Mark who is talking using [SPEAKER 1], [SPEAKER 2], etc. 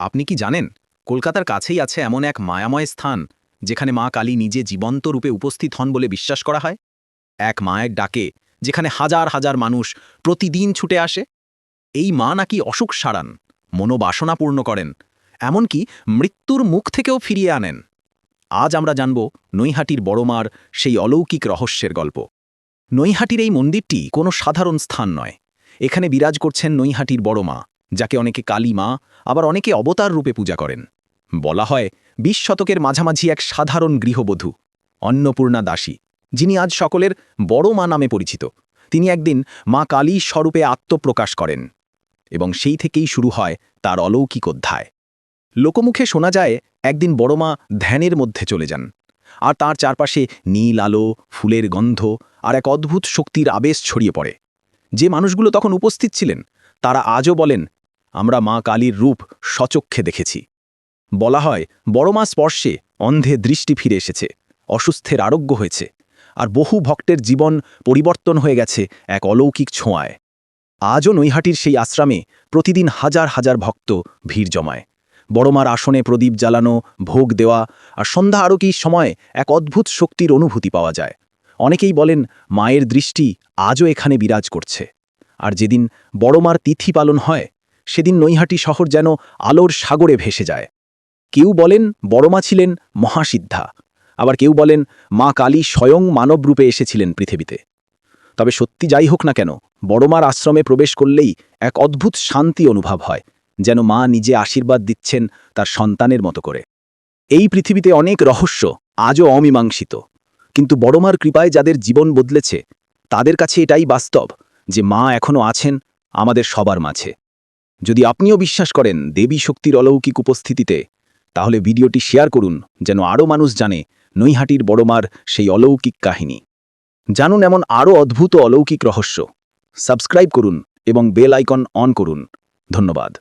[SPEAKER 1] আপনি কি জানেন, কলকাতার কাছেই আছে এমন এক মায়াময় স্থান, যেখানে মা কালী নিজে জীবন্ত রূপে উপস্থিত হন বলে বিশ্বাস করা হয়? এক মায়ের ডাকে, যেখানে হাজার হাজার মানুষ প্রতিদিন ছুটে আসে? এই মা নাকি অসুখ সারান, মনোবাসনা পূর্ণ করেন, এমনকি মৃত্যুর মুখ থেকেও ফিরিয়ে আনেন। আজ আমরা জানব নৈহাটির বড়মার সেই অলৌকিক রহস্যের গল্প। নৈহাটির এই মন্দিরটি কোনো সাধারণ স্থান নয়। এখানে বিরাজ করছেন নৈহাটির বড় মা। যাকে অনেকে কালী মা, আবার অনেকে অবতার রূপে পূজা করেন। বলা হয়, বিশ শতকের মাঝামাঝি এক সাধারণ গৃহবধূ, অন্নপূর্ণা দাসী, যিনি আজ সকলের বড় মা নামে পরিচিত। তিনি একদিন মা কালী স্বরূপে আত্মপ্রকাশ করেন এবং সেই থেকেই শুরু হয় তার অলৌকিক অধ্যায়। লোকমুখে শোনা যায়, একদিন বড় মা ধ্যানের মধ্যে চলে যান, আর তার চারপাশে নীল আলো, ফুলের গন্ধ আর এক অদ্ভুত শক্তির আবেশ ছড়িয়ে পড়ে। যে মানুষগুলো তখন উপস্থিত ছিলেন, তারা আজও বলেন আমরা মা কালীর রূপ সচক্ষে দেখেছি। বলা হয়, বড় মা স্পর্শে অন্ধে দৃষ্টি ফিরে এসেছে, অসুস্থের আরোগ্য হয়েছে, আর বহু ভক্তের জীবন পরিবর্তন হয়ে গেছে এক অলৌকিক ছোঁয়ায়। আজও নৈহাটির সেই আশ্রমে প্রতিদিন হাজার হাজার ভক্ত ভিড় জমায়। বড়মার আসনে প্রদীপ জ্বালানো, ভোগ দেওয়া, আর সন্ধ্যা আরতির সময় এক অদ্ভুত শক্তির অনুভূতি পাওয়া যায়। অনেকেই বলেন, মায়ের দৃষ্টি আজও এখানে বিরাজ করছে। আর যেদিন বড়মার তিথি পালন হয় সেদিন নৈহাটি শহর যেন আলোর সাগরে ভেসে যায়। কেউ বলেন বড়মা ছিলেন মহাসিদ্ধা, আবার কেউ বলেন মা কালী স্বয়ং মানবরূপে এসেছিলেন পৃথিবীতে। তবে সত্যি যাই হোক না কেন, বড়মার আশ্রমে প্রবেশ করলেই এক অদ্ভুত শান্তি অনুভব হয়, যেন মা নিজে আশীর্বাদ দিচ্ছেন তার সন্তানের মতো করে। এই পৃথিবীতে অনেক রহস্য আজও অমীমাংসিত, কিন্তু বড়মার কৃপায় যাদের জীবন বদলেছে, তাদের কাছে এটাই বাস্তব যে মা এখনও আছেন আমাদের সবার মাঝে। যদি আপনিও বিশ্বাস করেন দেবী শক্তির অলৌকিক উপস্থিতিতে, তাহলে ভিডিওটি শেয়ার করুন যেন আরও মানুষ জানে নৈহাটির বড়মার সেই অলৌকিক কাহিনী। জানুন এমন আরও অদ্ভুত অলৌকিক রহস্য। সাবস্ক্রাইব করুন এবং বেল আইকন অন করুন। ধন্যবাদ।